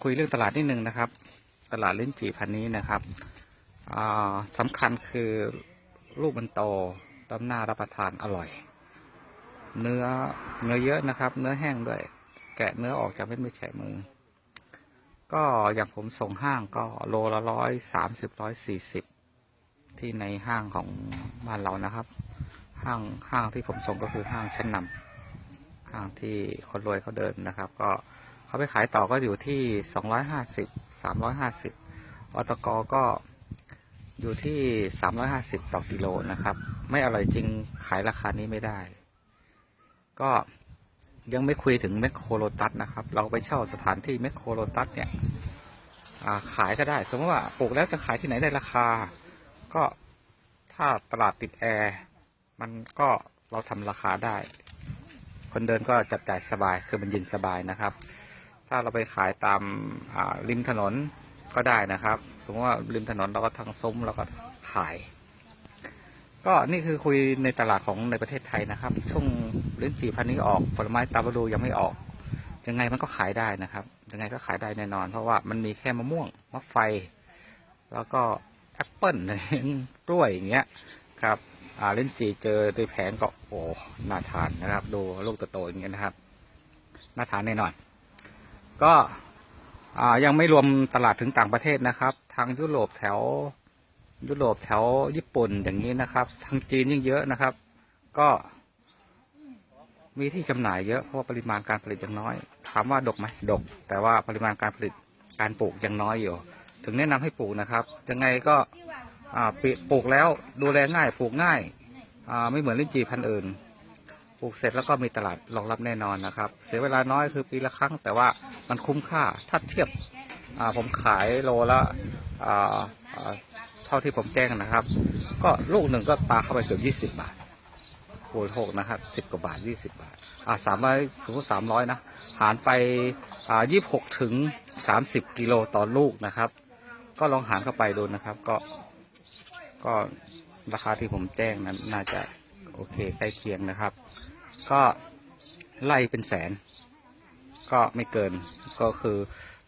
คุยเรื่องตลาดนิดนึงนะครับ ตลาดลิ้นจี่พันนี้นะครับสำคัญคือลูกมันโตด้านหน้ารับประทานอร่อย เนื้อเนื้อเยอะนะครับ เนื้อแห้งด้วย แกะเนื้อออกจากเม็ดไม่แฉะมือ ก็อย่างผมส่งห้างก็โลละร้อยสามสิบร้อยสี่สิบที่ในห้างของบ้านเรานะครับ ห้างห้างที่ผมส่งก็คือห้างชั้นนำห้างที่คนรวยเขาเดินนะครับ ก็ เขาไปขายต่อก็อยู่ที่สองร้อยห้าสิบสามร้อยห้าสิบอตกก็อยู่ที่สามร้อยห้าสิบต่อกิโลนะครับ ไม่อร่อยจริงขายราคานี้ไม่ได้ ก็ยังไม่คุยถึงแมคโครโลตัสนะครับ เราไปเช่าสถานที่แมคโครโลตัสเนี่ยขายก็ได้ สมมติว่าปลูกแล้วจะขายที่ไหนได้ราคา ก็ถ้าตลาดติดแอร์มันก็เราทำราคาได้ คนเดินก็จับจ่ายสบายคือมันเย็นสบายนะครับ ถ้าเราไปขายตามาริมถนนก็ได้นะครับ สมมติว่าริมถนนเราก็ทางซุ้มเราก็ขาย ก็นี่คือคุยในตลาดของในประเทศไทยนะครับ ช่วงลิ้นจี่พันธุ์นี้ออกผลไม้ตามฤดูยังไม่ออก ยังไงมันก็ขายได้นะครับ ยังไงก็ขายได้แน่นอน เพราะว่ามันมีแค่มะม่วงมะไฟ แล้วก็แอปเปิ้ลกล้วยอย่างเงี้ยครับอ่าลิ้นจี่เจอโดยแผงก็โอ้น่าทานนะครับ ดูลูกโตๆอย่างเงี้ยนะครับ น่าทานแน่นอน ก็ยังไม่รวมตลาดถึงต่างประเทศนะครับ ทางยุโรปแถวยุโรปแถวญี่ปุ่นอย่างนี้นะครับ ทางจีนยิ่งเยอะนะครับ ก็มีที่จำหน่ายเยอะเพราะว่าปริมาณการผลิตยังน้อย ถามว่าดกไหมดก แต่ว่าปริมาณการผลิตการปลูกยังน้อยอยู่ ถึงแนะนำให้ปลูกนะครับ ยังไงก็ปลูกแล้วดูแลง่ายปลูกง่ายไม่เหมือนลิ้นจี่พันธุ์อื่น ลูกเสร็จแล้วก็มีตลาดรองรับแน่นอนนะครับ เสียเวลาน้อยคือปีละครั้ง แต่ว่ามันคุ้มค่าถ้าเทียบผมขายโลละเท่าที่ผมแจ้งนะครับ ก็ลูกหนึ่งก็ปลาเข้าไปเกือบยี่สิบบาทคูณหกนะครับสิบกว่าบาทยี่สิบาท อ่าสามร้อยสมมติสามร้อยนะ หารไปอ่ายี่หกถึงสามสิบกิโลต่อลูกนะครับ ก็ลองหารเข้าไปดูนะครับ ก็ ก็ราคาที่ผมแจ้งนั้นน่าจะโอเคใกล้เคียงนะครับ ก็ไล่เป็นแสน ก็ไม่เกินก็คือ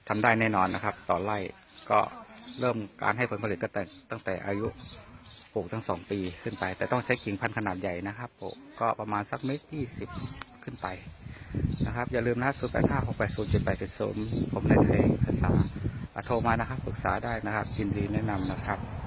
ทำได้แน่นอนนะครับ ต่อไร่ก็เริ่มการให้ผลผลิตก็แต่ตั้งแต่อายุปลูกทั้งสองปีขึ้นไป แต่ต้องใช้กิ่งพันธุ์ขนาดใหญ่นะครับปลูกก็ประมาณสักเมตรยี่สิบขึ้นไปนะครับ อย่าลืมนะศูนย์แปดห้าหกแปดศูนย์เจ็ดแปดเจ็ดศูนย์ผมในไทยภาษาโทรมานะครับปรึกษาได้นะครับยินดีแนะนำนะครับ